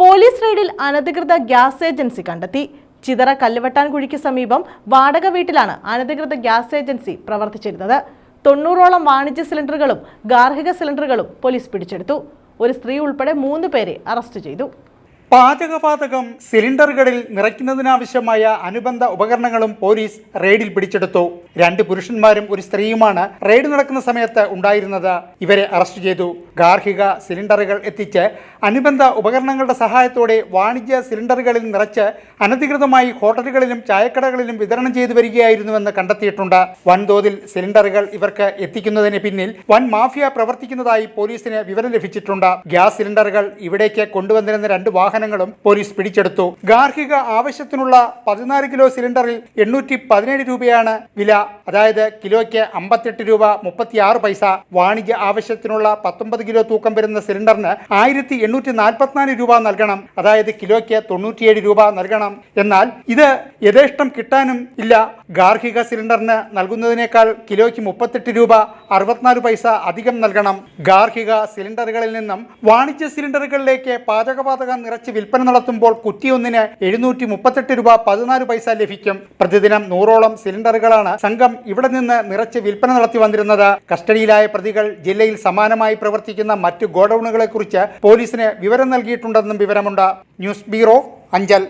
Police റെയ്ഡിൽ അനധികൃത gas agency കണ്ടെത്തി. ചിതറ കല്ലുവട്ടാൻകുഴിക്ക് സമീപം വാടക വീട്ടിലാണ് അനധികൃത ഗ്യാസ് ഏജൻസി പ്രവർത്തിച്ചിരുന്നത്. തൊണ്ണൂറോളം വാണിജ്യ സിലിണ്ടറുകളും ഗാർഹിക സിലിണ്ടറുകളും പോലീസ് പിടിച്ചെടുത്തു. ഒരു സ്ത്രീ ഉൾപ്പെടെ മൂന്ന് പേരെ അറസ്റ്റ് ചെയ്തു. പാചകവാതകം സിലിണ്ടറുകളിൽ നിറയ്ക്കുന്നതിനാവശ്യമായ അനുബന്ധ ഉപകരണങ്ങളും പോലീസ് റെയ്ഡിൽ പിടിച്ചെടുത്തു. രണ്ട് പുരുഷന്മാരും ഒരു സ്ത്രീയുമാണ് റെയ്ഡ് നടക്കുന്ന സമയത്ത് ഉണ്ടായിരുന്നത്. ഇവരെ അറസ്റ്റ് ചെയ്തു. ഗാർഹിക സിലിണ്ടറുകൾ എത്തിച്ച് അനുബന്ധ ഉപകരണങ്ങളുടെ സഹായത്തോടെ വാണിജ്യ സിലിണ്ടറുകളിൽ നിറച്ച് അനധികൃതമായി ഹോട്ടലുകളിലും ചായക്കടകളിലും വിതരണം ചെയ്തു വരികയായിരുന്നുവെന്ന് കണ്ടെത്തിയിട്ടുണ്ട്. വൻതോതിൽ സിലിണ്ടറുകൾ ഇവർക്ക് എത്തിക്കുന്നതിന് പിന്നിൽ വൻ മാഫിയ പ്രവർത്തിക്കുന്നതായി പോലീസിന് വിവരം ലഭിച്ചിട്ടുണ്ട്. ഗ്യാസ് സിലിണ്ടറുകൾ ഇവിടേക്ക് കൊണ്ടുവന്നിരുന്ന രണ്ട് വാഹനങ്ങളും പോലീസ് പിടിച്ചെടുത്തു. ഗാർഹിക ആവശ്യത്തിനുള്ള പതിനാല് കിലോ സിലിണ്ടറിൽ എണ്ണൂറ്റി പതിനേഴ് രൂപയാണ് വില. അതായത് കിലോയ്ക്ക് അമ്പത്തെട്ട് രൂപ മുപ്പത്തിയാറ് പൈസ. വാണിജ്യ ആവശ്യത്തിനുള്ള പത്തൊമ്പത് കിലോ തൂക്കം വരുന്ന സിലിണ്ടറിന് ആയിരത്തി എണ്ണൂറ്റി നാൽപ്പത്തിനാല് രൂപ നൽകണം. അതായത് കിലോയ്ക്ക് തൊണ്ണൂറ്റിയേഴ് രൂപ നൽകണം. എന്നാൽ ഇത് യഥേഷ്ടം കിട്ടാനും ഇല്ല. ഗാർഹിക സിലിണ്ടറിന് നൽകുന്നതിനേക്കാൾ കിലോയ്ക്ക് മുപ്പത്തെട്ട് രൂപ അറുപത്തിനാല് പൈസ അധികം നൽകണം. ഗാർഹിക സിലിണ്ടറുകളിൽ നിന്നും വാണിജ്യ സിലിണ്ടറുകളിലേക്ക് പാചകവാതകം നിറച്ച് വിൽപ്പന നടത്തുമ്പോൾ കുറ്റിയൊന്നിന് എഴുന്നൂറ്റി മുപ്പത്തെട്ട് രൂപ പതിനാല് പൈസ ലഭിക്കും. പ്രതിദിനം നൂറോളം സിലിണ്ടറുകളാണ് സംഘം ഇവിടെ നിന്ന് നിറച്ച് വിൽപ്പന നടത്തി വന്നിരുന്നത്. കസ്റ്റഡിയിലായ പ്രതികൾ ജില്ലയിൽ സമാനമായി പ്രവർത്തിക്കുന്ന മറ്റ് ഗോഡൌണുകളെക്കുറിച്ച് പോലീസിന് വിവരം നൽകിയിട്ടുണ്ടെന്നും വിവരമുണ്ട്. News bureau Anchal.